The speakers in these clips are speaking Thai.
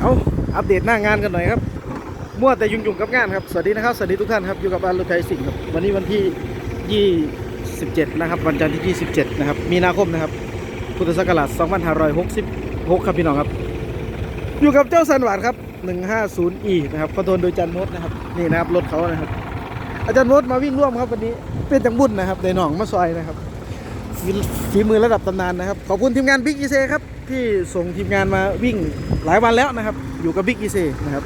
เอาอัปเดตหน้างานกันหน่อยครับมั่วแต่ยุ่งๆกับงานครับ สวัสดีนะครับ สวัสดีทุกท่านครับ อยู่กับบ้านรถไทยสิ่งครับ วันนี้วันที่ 27 นะครับ วันจันทร์ที่ 27 นะครับ มีนาคมนะครับ พุทธศักราช 2566 ครับพี่น้องครับ อยู่กับเจ้าสันหวานครับ 150e นะครับคอนโทรลโดยจันมดนะครับ นี่นะครับรถเขานะครับ อาจารย์มดมาวิ่งร่วมครับวันนี้ เป็นจังบุญนะครับในหนองมาซอยนะครับ ฝีมือระดับตำนานนะครับ ขอบคุณทีมงานบิ๊กอีเซครับ ที่ส่งทีมงานมาวิ่งหลายวันแล้วนะครับ อยู่กับบิ๊กอีเซนะครับ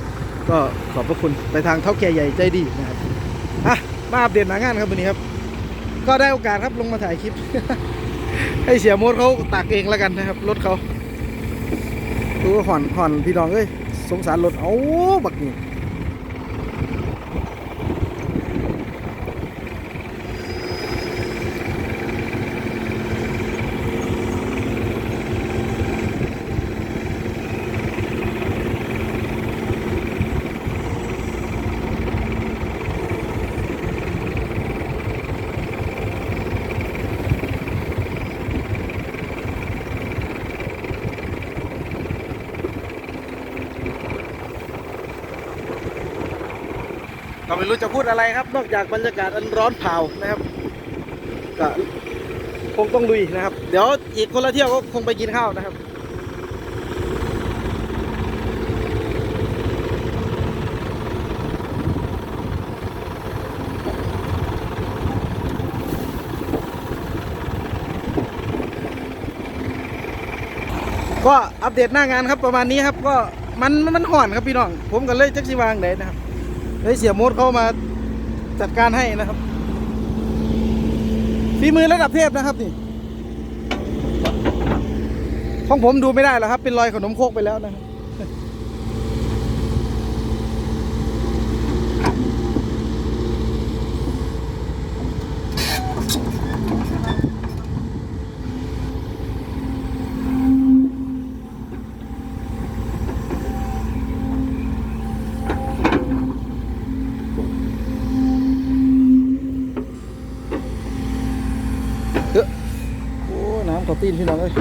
ก็ขอบพระคุณไปทางเท่าแก่ใหญ่ใจดีนะครับอะมาอัปเดตหนางานครับวันนี้ครับ ก็ได้โอกาสครับลงมาถ่ายคลิป ให้เสียโมดเขาตากเองแล้วกันนะครับ รถเขาดูว่าห่อนห่อนพี่น้องเอ้ยสงสารรถเอ้าบักนี่ ก็ไม่รู้จะพูดอะไรครับ นอกจากบรรยากาศอันร้อนเผานะครับก็คงต้องลุยนะครับ เดี๋ยวอีกคนละเที่ยวก็คงไปกินข้าวนะครับก็อัปเดตหน้างานครับประมาณนี้ครับ ก็มันมันห่อนครับพี่น้อง ผมก็เลยจักสิวางไหนนะครับ เลยเสียโมดเข้ามาจัดการให้นะครับฝีมือระดับเทพนะครับนี่ของผมดูไม่ได้แล้วครับ เป็นรอยขนมโคกไปแล้วนะครับ เอ้อโอ้น้ำขอตีนพี่น้องเอ้ย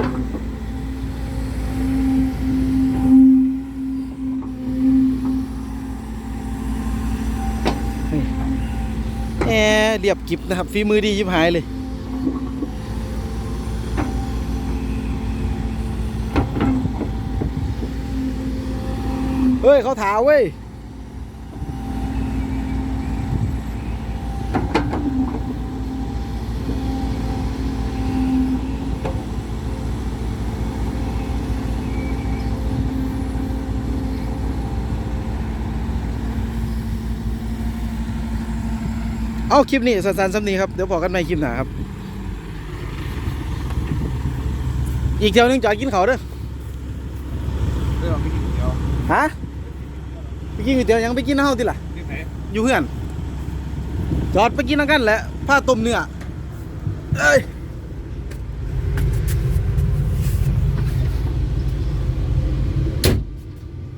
แอเรียบกิบนะครับฝีมือดียิบหายเลยเฮ้ยเขาถาเว้ย เอาคลิปนี้สั้นๆซ้ำนี้ครับ เดี๋ยวพอกันใหม่คลิปหน้าครับ อีกเที่ยวหนึงจอดกินเขาวเด้อเรื่องไม่กินเดียวฮะไปกินก๋วยเตี๋ยวยังไปกินน้ำเฮาติล่ะนี่ไหนอยู่เพื่อน จอดไปกินน้ำกันแหละผ้าต้มเนื้อเอ้ย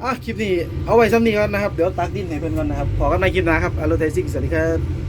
อะคลิปนี้เอาไว้ซ้ำนี้ก่อนนะครับ เดี๋ยวตักดินให้เพื่อนก่อนนะครับพอกันในคลิปหน้าครับอารถไทยซิ่งสวัสดีครับ